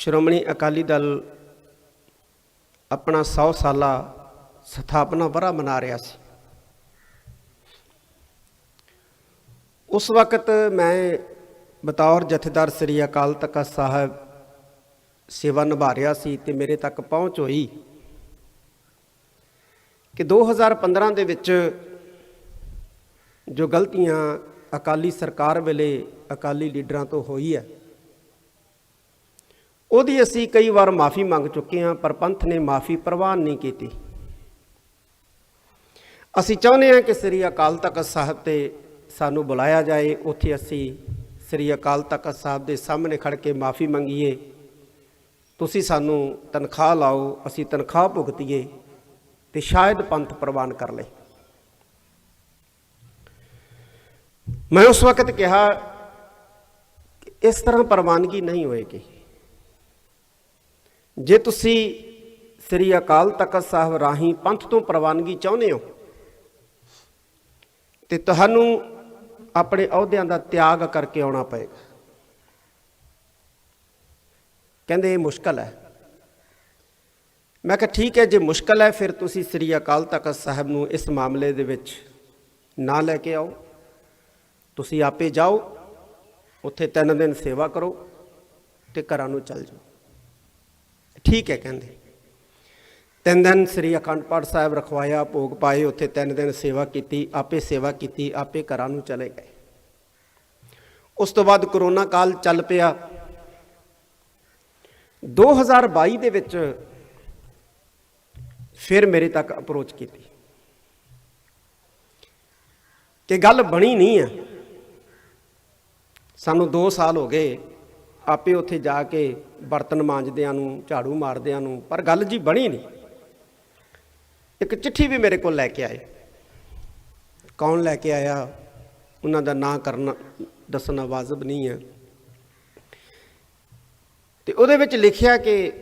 ਸ਼੍ਰੋਮਣੀ ਅਕਾਲੀ ਦਲ ਆਪਣਾ 100 ਸਾਲਾ ਸਥਾਪਨਾ ਵਰਾ ਮਨਾ ਰਿਹਾ ਸੀ। ਉਸ ਵਕਤ ਮੈਂ ਬਤੌਰ ਜਥੇਦਾਰ ਸ੍ਰੀ ਅਕਾਲ ਤਖਤ ਸਾਹਿਬ ਸੇਵਾ ਨਿਭਾ ਰਿਹਾ ਸੀ ਤੇ ਮੇਰੇ ਤੱਕ ਪਹੁੰਚ ਹੋਈ ਕਿ 2015 ਦੇ ਵਿੱਚ ਜੋ ਗਲਤੀਆਂ ਅਕਾਲੀ ਸਰਕਾਰ ਵੇਲੇ ਅਕਾਲੀ ਲੀਡਰਾਂ ਤੋਂ ਹੋਈ ਹੈ ਉਹਦੀ ਅਸੀਂ ਕਈ ਵਾਰ ਮਾਫੀ ਮੰਗ ਚੁੱਕੇ ਹਾਂ, ਪਰ ਪੰਥ ਨੇ ਮਾਫੀ ਪ੍ਰਵਾਨ ਨਹੀਂ ਕੀਤੀ। ਅਸੀਂ ਚਾਹੁੰਦੇ ਹਾਂ ਕਿ ਸ੍ਰੀ ਅਕਾਲ ਤਖਤ ਸਾਹਿਬ ਤੇ ਸਾਨੂੰ ਬੁਲਾਇਆ ਜਾਏ। ਉੱਥੇ ਅਸੀਂ ਸ੍ਰੀ ਅਕਾਲ ਤਖਤ ਸਾਹਿਬ ਦੇ ਸਾਹਮਣੇ ਖੜ ਕੇ ਮਾਫੀ ਮੰਗੀਏ। ਤੁਸੀਂ ਸਾਨੂੰ ਤਨਖਾਹ ਲਾਓ, ਅਸੀਂ ਤਨਖਾਹ ਭੁਗਤੀਏ ਤੇ ਸ਼ਾਇਦ ਪੰਥ ਪ੍ਰਵਾਨ ਕਰ ਲੇ। ਮੈਂ ਉਸ ਵਕਤ ਕਿਹਾ ਇਸ ਤਰ੍ਹਾਂ ਪ੍ਰਵਾਨਗੀ ਨਹੀਂ ਹੋਏਗੀ। ਜੇ ਤੁਸੀਂ ਸ੍ਰੀ ਅਕਾਲ ਤਖਤ ਸਾਹਿਬ ਰਾਹੀਂ ਪੰਥ ਤੋਂ ਪ੍ਰਵਾਨਗੀ ਚਾਹੁੰਦੇ ਹੋ, ਤੇ ਤੁਹਾਨੂੰ ਆਪਣੇ ਅਹੁਦਿਆਂ ਦਾ ਤਿਆਗ ਕਰਕੇ ਆਉਣਾ ਪਏਗਾ। ਕਹਿੰਦੇ ਇਹ ਮੁਸ਼ਕਲ ਹੈ। ਮੈਂ ਕਿਹਾ, ਠੀਕ ਹੈ, ਜੇ ਮੁਸ਼ਕਲ ਹੈ, ਫਿਰ ਤੁਸੀਂ ਸ੍ਰੀ ਅਕਾਲ ਤਖਤ ਸਾਹਿਬ ਨੂੰ ਇਸ ਮਾਮਲੇ ਦੇ ਵਿੱਚ ਨਾ ਲੈ ਕੇ ਆਓ। ਤੁਸੀਂ ਆਪੇ ਜਾਓ, ਉੱਥੇ ਤਿੰਨ ਦਿਨ ਸੇਵਾ ਕਰੋ ਤੇ ਘਰਾਂ ਨੂੰ ਚੱਲ ਜਾਓ। ਠੀਕ ਹੈ ਕਹਿੰਦੇ। ਤਿੰਨ ਦਿਨ ਸ੍ਰੀ ਅਖੰਡ ਪਾਠ ਸਾਹਿਬ ਰਖਵਾਇਆ, ਭੋਗ ਪਾਏ, ਉੱਥੇ ਤਿੰਨ ਦਿਨ ਸੇਵਾ ਕੀਤੀ, ਆਪੇ ਸੇਵਾ ਕੀਤੀ, ਆਪੇ ਘਰਾਂ ਨੂੰ ਚਲੇ ਗਏ। ਉਸ ਤੋਂ ਬਾਅਦ ਕਰੋਨਾ ਕਾਲ ਚੱਲ ਪਿਆ। 2022 ਦੇ ਵਿੱਚ ਫਿਰ ਮੇਰੇ ਤੱਕ ਅਪਰੋਚ ਕੀਤੀ। ਕਿ ਗੱਲ ਬਣੀ ਨਹੀਂ ਹੈ। ਸਾਨੂੰ 2 ਸਾਲ ਹੋ ਗਏ। ਆਪੇ ਉੱਥੇ ਜਾ ਕੇ ਬਰਤਨ ਮਾਂਜਦਿਆਂ ਨੂੰ, ਝਾੜੂ ਮਾਰਦਿਆਂ ਨੂੰ, ਪਰ ਗੱਲ ਜੀ ਬਣੀ ਨਹੀਂ। ਇੱਕ ਚਿੱਠੀ ਵੀ ਮੇਰੇ ਕੋਲ ਲੈ ਕੇ ਆਏ। ਕੌਣ ਲੈ ਕੇ ਆਇਆ? ਉਹਨਾਂ ਦਾ ਨਾਂ ਕਰਨਾ, ਦੱਸਣਾ ਵਾਜਬ ਨਹੀਂ ਹੈ। ਤੇ ਉਹਦੇ ਵਿੱਚ ਲਿਖਿਆ ਕਿ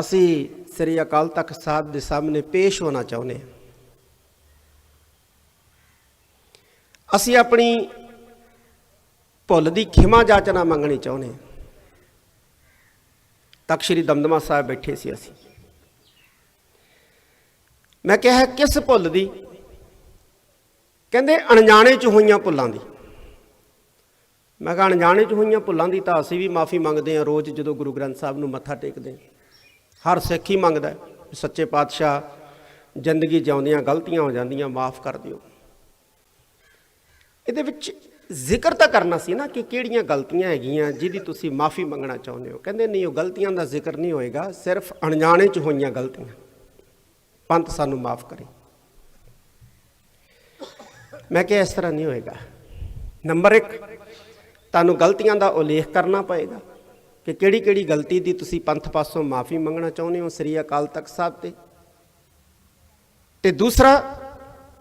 ਅਸੀਂ ਸ੍ਰੀ ਅਕਾਲ ਤਖਤ ਸਾਹਿਬ ਦੇ ਸਾਹਮਣੇ ਪੇਸ਼ ਹੋਣਾ ਚਾਹੁੰਦੇ ਹਾਂ। ਅਸੀਂ ਆਪਣੀ ਭੁੱਲ ਦੀ ਖਿਮਾ ਜਾਚਨਾ ਮੰਗਣੀ ਚਾਹੁੰਦੇ ਹਾਂ। ਤਖਤ ਸ੍ਰੀ ਦਮਦਮਾ ਸਾਹਿਬ ਬੈਠੇ ਸੀ ਅਸੀਂ। ਮੈਂ ਕਿਹਾ, ਕਿਸ ਭੁੱਲ ਦੀ? ਕਹਿੰਦੇ, ਅਣਜਾਣੇ ਚ ਹੋਈਆਂ ਭੁੱਲਾਂ ਦੀ। ਮੈਂ ਕਿਹਾ, ਅਣਜਾਣੇ ਚ ਹੋਈਆਂ ਭੁੱਲਾਂ ਦੀ ਤਾਂ ਅਸੀਂ ਵੀ ਮਾਫੀ ਮੰਗਦੇ ਹਾਂ ਰੋਜ਼ ਜਦੋਂ ਗੁਰੂ ਗ੍ਰੰਥ ਸਾਹਿਬ ਨੂੰ ਮੱਥਾ ਟੇਕਦੇ ਹਾਂ। ਹਰ ਸਿੱਖ ਹੀ ਮੰਗਦਾ ਸੱਚੇ ਪਾਤਸ਼ਾਹ ਜ਼ਿੰਦਗੀ ਜਿਉਂਦਿਆਂ ਗਲਤੀਆਂ ਹੋ ਜਾਂਦੀਆਂ, ਮਾਫ ਕਰ ਦਿਓ। ਇਹਦੇ ਵਿੱਚ ਜ਼ਿਕਰ ਤਾਂ ਕਰਨਾ ਸੀ ਨਾ ਕਿ ਕਿਹੜੀਆਂ ਗਲਤੀਆਂ ਹੈਗੀਆਂ ਜਿਹਦੀ ਤੁਸੀਂ ਮਾਫੀ ਮੰਗਣਾ ਚਾਹੁੰਦੇ ਹੋ। ਕਹਿੰਦੇ ਨਹੀਂ, ਉਹ ਗਲਤੀਆਂ ਦਾ ਜ਼ਿਕਰ ਨਹੀਂ ਹੋਏਗਾ, ਸਿਰਫ ਅਣਜਾਣੇ ਚ ਹੋਈਆਂ ਗਲਤੀਆਂ। ਪੰਥ ਸਾਨੂੰ ਮਾਫ ਕਰੇ। ਮੈਂ ਕਿਹਾ ਇਸ ਤਰ੍ਹਾਂ ਨਹੀਂ ਹੋਏਗਾ। ਨੰਬਰ 1 ਤੁਹਾਨੂੰ ਗਲਤੀਆਂ ਦਾ ਉਲੇਖ ਕਰਨਾ ਪਏਗਾ ਕਿ ਕਿਹੜੀ ਕਿਹੜੀ ਗਲਤੀ ਦੀ ਤੁਸੀਂ ਪੰਥ ਪਾਸੋਂ ਮਾਫੀ ਮੰਗਣਾ ਚਾਹੁੰਦੇ ਹੋ ਸ੍ਰੀ ਅਕਾਲ ਤਖਤ ਸਾਹਿਬ ਤੇ। ਤੇ ਦੂਸਰਾ,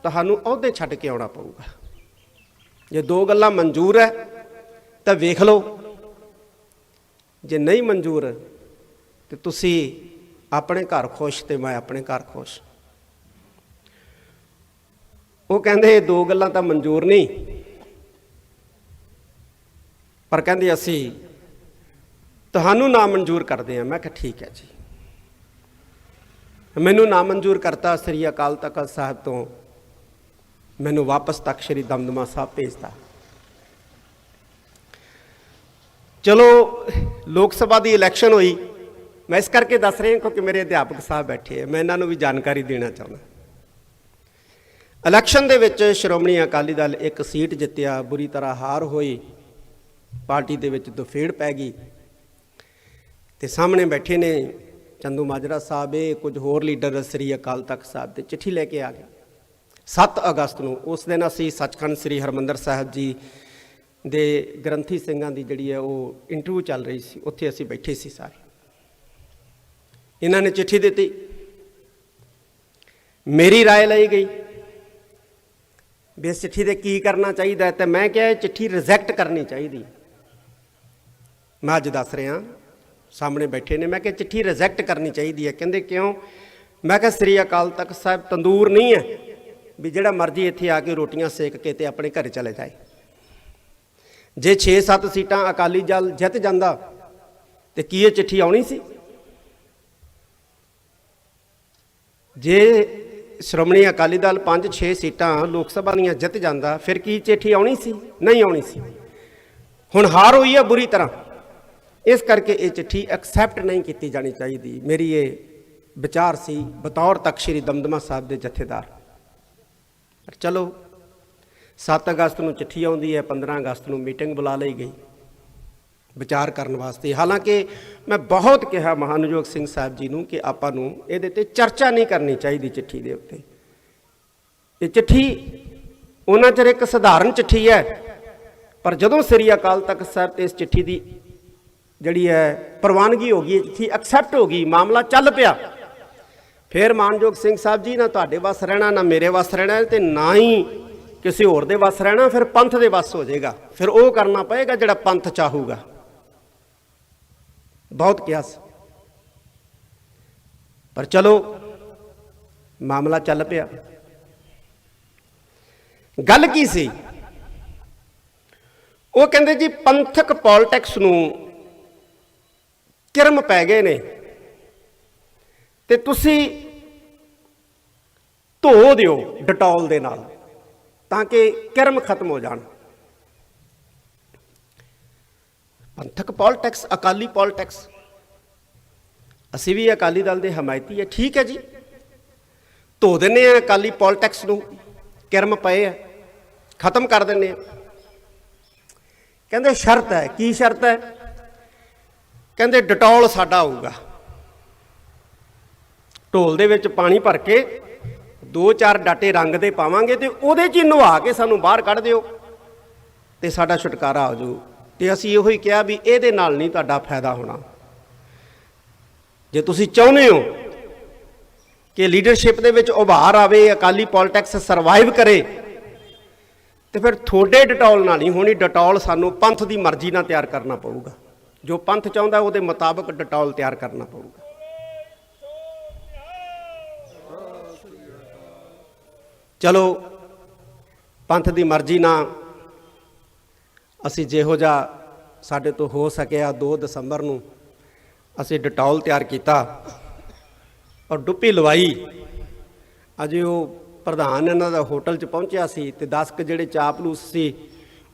ਤੁਹਾਨੂੰ ਅਹੁਦੇ ਛੱਡ ਕੇ ਆਉਣਾ ਪਊਗਾ। ਜੇ ਦੋ ਗੱਲਾਂ ਮਨਜ਼ੂਰ ਹੈ, ਤਾਂ ਵੇਖ ਲਓ। ਜੇ ਨਹੀਂ ਮਨਜ਼ੂਰ, ਤੇ ਤੁਸੀਂ ਆਪਣੇ ਘਰ ਖੁਸ਼ ਤੇ ਮੈਂ ਆਪਣੇ ਘਰ ਖੁਸ਼। ਉਹ ਕਹਿੰਦੇ, ਇਹ ਦੋ ਗੱਲਾਂ ਤਾਂ ਮਨਜ਼ੂਰ ਨਹੀਂ। ਪਰ ਕਹਿੰਦੇ ਅਸੀਂ ਤੁਹਾਨੂੰ ਨਾ ਮਨਜ਼ੂਰ ਕਰਦੇ ਹਾਂ। ਮੈਂ ਕਿਹਾ, ਠੀਕ ਹੈ ਜੀ। ਮੈਨੂੰ ਨਾ ਮਨਜ਼ੂਰ ਕਰਤਾ ਸ੍ਰੀ ਅਕਾਲ ਤਖਤ ਸਾਹਿਬ ਤੋਂ। ਮੈਨੂੰ ਵਾਪਸ ਤੱਕ ਸ਼੍ਰੀ ਦਮਦਮਾ ਸਾਹਿਬ ਭੇਜਤਾ। ਚਲੋ, ਲੋਕ ਸਭਾ ਦੀ ਇਲੈਕਸ਼ਨ ਹੋਈ। ਮੈਂ ਇਸ ਕਰਕੇ ਦੱਸ ਰਿਹਾ ਕਿਉਂਕਿ ਮੇਰੇ ਅਧਿਆਪਕ ਸਾਹਿਬ ਬੈਠੇ ਆ। ਮੈਂ ਇਹਨਾਂ ਨੂੰ ਵੀ ਜਾਣਕਾਰੀ ਦੇਣਾ ਚਾਹੁੰਦਾ। ਇਲੈਕਸ਼ਨ ਦੇ ਵਿੱਚ ਸ਼੍ਰੋਮਣੀ ਅਕਾਲੀ ਦਲ ਇੱਕ ਸੀਟ ਜਿੱਤਿਆ, ਬੁਰੀ ਤਰ੍ਹਾਂ ਹਾਰ ਹੋਈ। ਪਾਰਟੀ ਦੇ ਵਿੱਚ ਦੁਫੇੜ ਪੈ ਗਈ। ਤੇ ਸਾਹਮਣੇ ਬੈਠੇ ਨੇ ਚੰਦੂ ਮਾਜਰਾ ਸਾਹਿਬ, ਇਹ ਕੁਝ ਹੋਰ ਲੀਡਰ ਸ੍ਰੀ ਅਕਾਲ ਤਖਤ ਸਾਹਿਬ ਤੇ ਚਿੱਠੀ ਲੈ ਕੇ ਆ ਗਏ। 7 ਅਗਸਤ ਨੂੰ ਉਸ ਦਿਨ ਅਸੀਂ ਸੱਚਖੰਡ ਸ੍ਰੀ ਹਰਮੰਦਰ ਸਾਹਿਬ ਜੀ ਦੇ ਗ੍ਰੰਥੀ ਸਿੰਘਾਂ ਦੀ ਜਿਹੜੀ ਹੈ ਉਹ ਇੰਟਰਵਿਊ ਚੱਲ ਰਹੀ ਸੀ ਉੱਥੇ ਅਸੀਂ ਬੈਠੇ ਸੀ ਸਾਰੇ ਇਹਨਾਂ ਨੇ ਚਿੱਠੀ ਦਿੱਤੀ ਮੇਰੀ رائے ਲਈ ਗਈ ਵੀ ਇਸ ਚਿੱਠੀ ਦੇ ਕੀ ਕਰਨਾ ਚਾਹੀਦਾ ਹੈ ਤੇ ਮੈਂ ਕਿਹਾ ਇਹ ਚਿੱਠੀ ਰਿਜੈਕਟ ਕਰਨੀ ਚਾਹੀਦੀ ਮੈਂ ਅੱਜ ਦੱਸ ਰਿਹਾ ਸਾਹਮਣੇ ਬੈਠੇ ਨੇ ਮੈਂ ਕਿਹਾ ਚਿੱਠੀ ਰਿਜੈਕਟ ਕਰਨੀ ਚਾਹੀਦੀ ਹੈ ਕਹਿੰਦੇ ਕਿਉਂ ਮੈਂ ਕਿਹਾ ਸ੍ਰੀ ਅਕਾਲ ਤਖਤ ਸਾਹਿਬ ਤੰਦੂਰ ਨਹੀਂ ਹੈ ਵੀ ਜਿਹੜਾ ਮਰਜ਼ੀ ਇੱਥੇ ਆ ਕੇ ਰੋਟੀਆਂ ਸੇਕ ਕੇ ਤੇ ਆਪਣੇ ਘਰ ਚਲੇ ਜਾਏ। ਜੇ 6-7 ਸੀਟਾਂ ਅਕਾਲੀ ਦਲ ਜਿੱਤ ਜਾਂਦਾ, ਤੇ ਕੀ ਇਹ ਚਿੱਠੀ ਆਉਣੀ ਸੀ? ਜੇ ਸ਼੍ਰੋਮਣੀ ਅਕਾਲੀ ਦਲ 5-6 ਸੀਟਾਂ ਲੋਕ ਸਭਾ ਦੀਆਂ ਜਿੱਤ ਜਾਂਦਾ, ਫਿਰ ਕੀ ਚਿੱਠੀ ਆਉਣੀ ਸੀ? ਨਹੀਂ ਆਉਣੀ ਸੀ। ਹੁਣ ਹਾਰ ਹੋਈ ਹੈ ਬੁਰੀ ਤਰ੍ਹਾਂ। ਇਸ ਕਰਕੇ ਇਹ ਚਿੱਠੀ ਐਕਸੈਪਟ ਨਹੀਂ ਕੀਤੀ ਜਾਣੀ ਚਾਹੀਦੀ। ਮੇਰੀ ਇਹ ਵਿਚਾਰ ਸੀ, ਬਤੌਰ ਤਖਤ ਸ੍ਰੀ ਦਮਦਮਾ ਸਾਹਿਬ ਦੇ ਜਥੇਦਾਰ। ਚਲੋ 7 ਅਗਸਤ ਨੂੰ ਚਿੱਠੀ ਆਉਂਦੀ ਹੈ 15 ਅਗਸਤ ਨੂੰ ਮੀਟਿੰਗ ਬੁਲਾ ਲਈ ਗਈ, ਵਿਚਾਰ ਕਰਨ ਵਾਸਤੇ। ਹਾਲਾਂਕਿ ਮੈਂ ਬਹੁਤ ਕਿਹਾ ਮਹਾਨਯੋਗ ਸਿੰਘ ਸਾਹਿਬ ਜੀ ਨੂੰ ਕਿ ਆਪਾਂ ਨੂੰ ਇਹਦੇ ਤੇ ਚਰਚਾ ਨਹੀਂ ਕਰਨੀ ਚਾਹੀਦੀ ਚਿੱਠੀ ਦੇ ਉੱਤੇ। ਇਹ ਚਿੱਠੀ ਉਹਨਾਂ ਚਿਰ ਇੱਕ ਸਧਾਰਨ ਚਿੱਠੀ ਹੈ, ਪਰ ਜਦੋਂ ਸ੍ਰੀ ਅਕਾਲ ਤਖਤ ਸਾਹਿਬ ਤੇ ਇਸ ਚਿੱਠੀ ਦੀ ਜਿਹੜੀ ਹੈ ਪ੍ਰਵਾਨਗੀ ਹੋ ਗਈ, ਇਹ ਚਿੱਠੀ ਐਕਸੈਪਟ ਹੋ ਗਈ, ਮਾਮਲਾ ਚੱਲ ਪਿਆ। ਫਿਰ ਮਾਨਯੋਗ ਸਿੰਘ ਸਾਹਿਬ ਜੀ, ਨਾ ਤੁਹਾਡੇ ਵੱਸ ਰਹਿਣਾ, ਨਾ ਮੇਰੇ ਵੱਸ ਰਹਿਣਾ, ਤੇ ਨਾ ਹੀ ਕਿਸੇ ਹੋਰ ਦੇ ਵੱਸ ਰਹਿਣਾ, ਫਿਰ ਪੰਥ ਦੇ ਵੱਸ ਹੋ ਜਾਏਗਾ। ਫਿਰ ਉਹ ਕਰਨਾ ਪਏਗਾ ਜਿਹੜਾ ਪੰਥ ਚਾਹੂਗਾ। ਬਹੁਤ ਕਿਆਸ। ਪਰ ਚਲੋ, ਮਾਮਲਾ ਚੱਲ ਪਿਆ। ਗੱਲ ਕੀ ਸੀ? ਉਹ ਕਹਿੰਦੇ ਜੀ, ਪੰਥਕ ਪੋਲਿਟਿਕਸ ਨੂੰ ਕਿਰਮ ਪੈ ਗਏ ਨੇ। ਤੇ ਤੁਸੀਂ ਧੋ ਦਿਓ ਡਟੋਲ ਦੇ ਨਾਲ, ਤਾਂ ਕਿ ਕਿਰਮ ਖਤਮ ਹੋ ਜਾਣ। ਪੰਥਕ ਪੋਲਿਟਿਕਸ, ਅਕਾਲੀ ਪੋਲਿਟਿਕਸ, ਅਸੀਂ ਵੀ ਅਕਾਲੀ ਦਲ ਦੇ ਹਮਾਇਤੀ ਹੈ, ਠੀਕ ਹੈ ਜੀ। ਧੋ ਦਿੰਨੇ ਆ ਅਕਾਲੀ ਪੋਲਿਟਿਕਸ ਨੂੰ, ਕਿਰਮ ਪਏ ਆ, ਖਤਮ ਕਰ ਦਿੰਨੇ ਆ ਕਹਿੰਦੇ ਸ਼ਰਤ ਹੈ, ਕੀ ਸ਼ਰਤ ਹੈ? ਕਹਿੰਦੇ ਡਟੋਲ ਸਾਡਾ ਆਊਗਾ ਢੋਲ ਦੇ ਵਿੱਚ ਪਾਣੀ ਭਰ ਕੇ ਦੋ ਚਾਰ ਡਾਟੇ ਰੰਗ ਦੇ ਪਾਵਾਂਗੇ ਤੇ ਉਹਦੇ 'ਚ ਹੀ ਨਵਾ ਕੇ ਸਾਨੂੰ ਬਾਹਰ ਕੱਢ ਦਿਓ। ਤੇ ਸਾਡਾ ਛੁਟਕਾਰਾ ਹੋ ਜਾਊ। ਤੇ ਅਸੀਂ ਇਹੋ ਹੀ ਕਿਹਾ ਵੀ ਇਹਦੇ ਨਾਲ ਨਹੀਂ ਤੁਹਾਡਾ ਫਾਇਦਾ ਹੋਣਾ। ਜੇ ਤੁਸੀਂ ਚਾਹੁੰਦੇ ਹੋ ਕਿ ਲੀਡਰਸ਼ਿਪ ਦੇ ਵਿੱਚ ਉਭਾਰ ਆਵੇ, ਅਕਾਲੀ ਪੋਲਿਟਿਕਸ ਸਰਵਾਈਵ ਕਰੇ, ਤੇ ਫਿਰ ਥੋੜੇ ਡਟੋਲ ਨਾਲ ਨਹੀਂ ਹੋਣੀ, ਡਟੌਲ ਸਾਨੂੰ ਪੰਥ ਦੀ ਮਰਜ਼ੀ ਨਾਲ ਤਿਆਰ ਕਰਨਾ ਪਊਗਾ। ਜੋ ਪੰਥ ਚਾਹੁੰਦਾ ਉਹਦੇ ਮੁਤਾਬਕ ਡਟੋਲ ਤਿਆਰ ਕਰਨਾ ਪਊਗਾ। ਚਲੋ, ਪੰਥ ਦੀ ਮਰਜ਼ੀ ਨਾਲ ਅਸੀਂ ਜਿਹੋ ਜਿਹਾ ਸਾਡੇ ਤੋਂ ਹੋ ਸਕਿਆ 2 ਦਸੰਬਰ ਨੂੰ ਅਸੀਂ ਡਟੌਲ ਤਿਆਰ ਕੀਤਾ ਔਰ ਡੁੱਪੀ ਲਵਾਈ। ਅਜੇ ਉਹ ਪ੍ਰਧਾਨ ਇਹਨਾਂ ਦਾ ਹੋਟਲ 'ਚ ਪਹੁੰਚਿਆ ਸੀ ਤੇ 10 ਕ ਜਿਹੜੇ ਚਾਪਲੂਸ ਸੀ,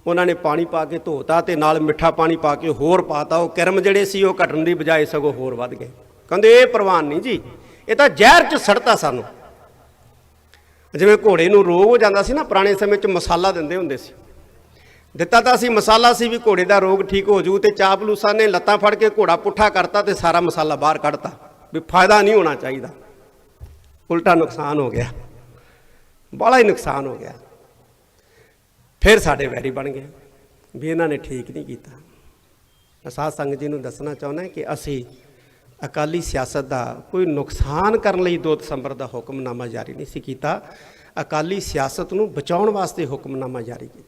ਉਹਨਾਂ ਨੇ ਪਾਣੀ ਪਾ ਕੇ ਧੋਤਾ ਤੇ ਨਾਲ ਮਿੱਠਾ ਪਾਣੀ ਪਾ ਕੇ ਹੋਰ ਪਾਤਾ। ਉਹ ਕਿਰਮ ਜਿਹੜੇ ਸੀ, ਉਹ ਘਟਣ ਦੀ ਬਜਾਏ ਸਗੋਂ ਹੋਰ ਵੱਧ ਗਏ। ਕਹਿੰਦੇ, ਇਹ ਪ੍ਰਵਾਨ ਨਹੀਂ ਜੀ, ਇਹ ਤਾਂ ਜ਼ਹਿਰ 'ਚ ਸੜਤਾ ਸਾਨੂੰ। ਜਿਵੇਂ ਘੋੜੇ ਨੂੰ ਰੋਗ ਹੋ ਜਾਂਦਾ ਸੀ ਨਾ, ਪੁਰਾਣੇ ਸਮੇਂ 'ਚ ਮਸਾਲਾ ਦਿੰਦੇ ਹੁੰਦੇ ਸੀ। ਦਿੱਤਾ ਤਾਂ ਸੀ, ਮਸਾਲਾ ਸੀ ਵੀ ਘੋੜੇ ਦਾ ਰੋਗ ਠੀਕ ਹੋ ਜੂ ਤੇ ਚਾਪਲੂਸਾਂ ਨੇ ਲੱਤਾਂ ਫੜ ਕੇ ਘੋੜਾ ਪੁੱਠਾ ਕਰਤਾ ਤੇ ਸਾਰਾ ਮਸਾਲਾ ਬਾਹਰ ਕੱਢਤਾ। ਵੀ ਫਾਇਦਾ ਨਹੀਂ ਹੋਣਾ ਚਾਹੀਦਾ। ਉਲਟਾ ਨੁਕਸਾਨ ਹੋ ਗਿਆ। ਬੜਾ ਹੀ ਨੁਕਸਾਨ ਹੋ ਗਿਆ। ਫਿਰ ਸਾਡੇ ਵੈਰੀ ਬਣ ਗਏ ਵੀ ਇਹਨਾਂ ਨੇ ਠੀਕ ਨਹੀਂ ਕੀਤਾ। ਮੈਂ ਸਾਧ ਸੰਗਤ ਜੀ ਨੂੰ ਦੱਸਣਾ ਚਾਹੁੰਦਾ ਕਿ ਅਸੀਂ ਅਕਾਲੀ ਸਿਆਸਤ ਦਾ ਕੋਈ ਨੁਕਸਾਨ ਕਰਨ ਲਈ 2 ਦਸੰਬਰ ਦਾ ਹੁਕਮਨਾਮਾ ਜਾਰੀ ਨਹੀਂ ਸੀ ਕੀਤਾ। ਅਕਾਲੀ ਸਿਆਸਤ ਨੂੰ ਬਚਾਉਣ ਵਾਸਤੇ ਹੁਕਮਨਾਮਾ ਜਾਰੀ ਕੀਤਾ।